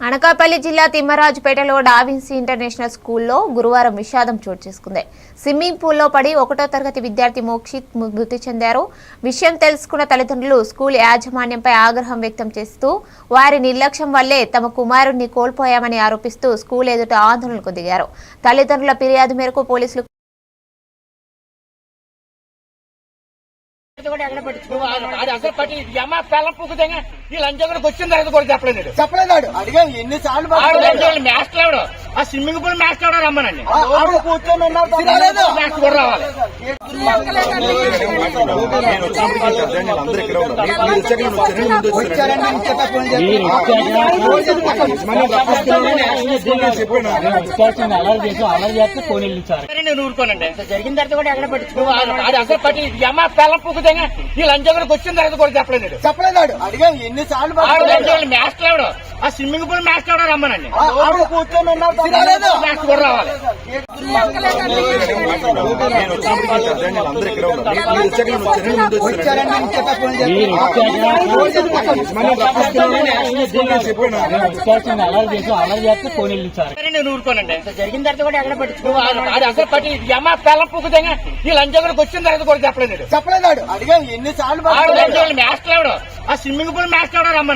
అనకాపల్లి జిల్లా తిమ్మరాజుపేటలో DaVinci international స్కూల్లో గురువారం విషాదం చోటు చేసుకుంది. స్విమ్మింగ్ పూల్లో పడి ఒకటో తరగతి విద్యార్థి మోక్షిత్ మృతి చెందారు. విషయం తెలుసుకున్న తల్లిదండ్రులు స్కూల్ యాజమాన్యంపై ఆగ్రహం వ్యక్తం చేస్తూ వారి నిర్లక్ష్యం వల్లే తమ కుమారుణ్ణి కోల్పోయామని ఆరోపిస్తూ స్కూల్ ఎదుట ఆందోళనకు దిగారు. తల్లిదండ్రుల ఫిర్యాదు మేరకు పోలీసులు కూడా ఎక్కడ పట్టించుకో అది అసలు పట్టి ఈ పిల్లల లంచం కూడా వచ్చిన తర్వాత కూడా చెప్పలేదు చెప్పలేదాడు అడిగా ఎన్నిసార్లు మాస్టర్ ఎవడు? ఆ స్విమ్మింగ్ పూల్ మాస్టర్ ఎవడో రమ్మనండి. మాస్టర్ కూడా రావాలి. ఊరుకోనండి జరిగిన తర్వాత కూడా ఎక్కడ పట్టించుకో అది అసలు పట్టి ఈ అమ్మ పిల్లల పుక్కుతంగా ఈ లంచం కూడా వచ్చిన తర్వాత కూడా చెప్పలేదు చెప్పలేదాడు అడిగా ఎన్నిసార్లు మాస్టర్ ఎవడు ఆ స్విమ్మింగ్ పూల్ మాస్టర్ ఎవడో రమ్మనండి. కూర్చొని అలర్ చేసి అలర్ చేస్తే ఫోన్ వెళ్ళించారు సరే నేను ఊరుకోనండి జరిగిన తర్వాత కూడా ఎక్కడ అసలు పట్టి ఈ వచ్చిన తర్వాత కూడా చెప్పలేదు చెప్పలేదాడు అడిగా ఎన్నిసార్లు మాస్టర్ ఆ స్విమ్మింగ్ పూల్ మాస్టర్ ఎవడో రమ్మనండి